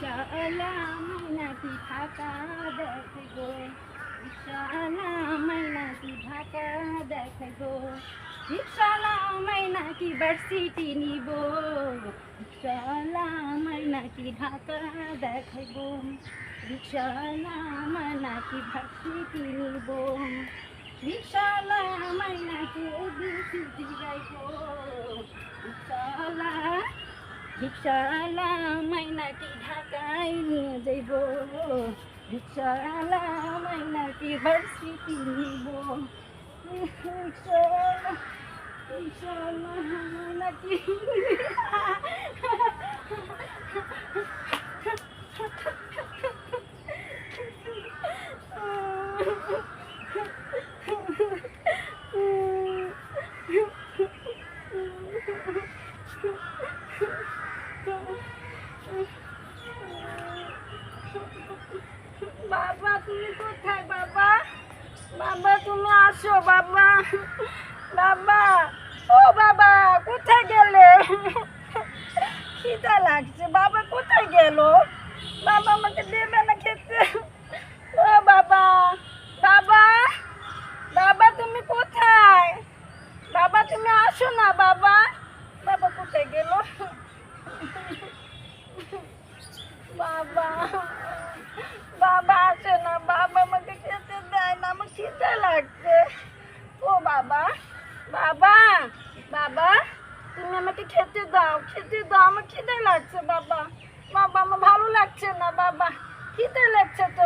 রিক্সাওয়ালা মাইনাটি ঢাকা দেখে গো রিক্সাওয়ালা মাইনাটি ঢাকা দেখে গো রিক্সাওয়ালা মাইনাটি ভার্সিটি নিব। রিক্সাওয়ালা মাইনাটি ঢাকা দেখে গো রিক্সাওয়ালা মাইনাটি ভার্সিটি নিব। রিক্সাওয়ালা মাইনাটি রিক্সাওয়ালা মাইনাটি ঢাকায় নিয়ে যাইব রিক্সাওয়ালা মাইনাটি ভার্সিটি নিব রিক্সাওয়ালা রিক্সাওয়ালা মাইনাটি বাবা, তুমি কোথায় বাবা? বাবা, তুমি আসো, বাবা। বাবা, ও বাবা, কোথায় গেলে? খিদা লাগছে। বাবা, কোথায় গেল? বাবা আমাকে দেবে না খেতে। ও বাবা বাবা বাবা, তুমি কোথায়? বাবা, তুমি আসো না, বাবা। বাবা, কোথায় গেল? বাবা বাবা আসে না, বাবা আমাকে খেতে দেয় না, আমার খিদে লাগছে। ও বাবা বাবা বাবা, তুমি আমাকে খেতে দাও খেতে দাও, আমার খিদে লাগছে, বাবা। বাবা, আমার ভালো লাগছে না, বাবা। খিদে লাগছে তো।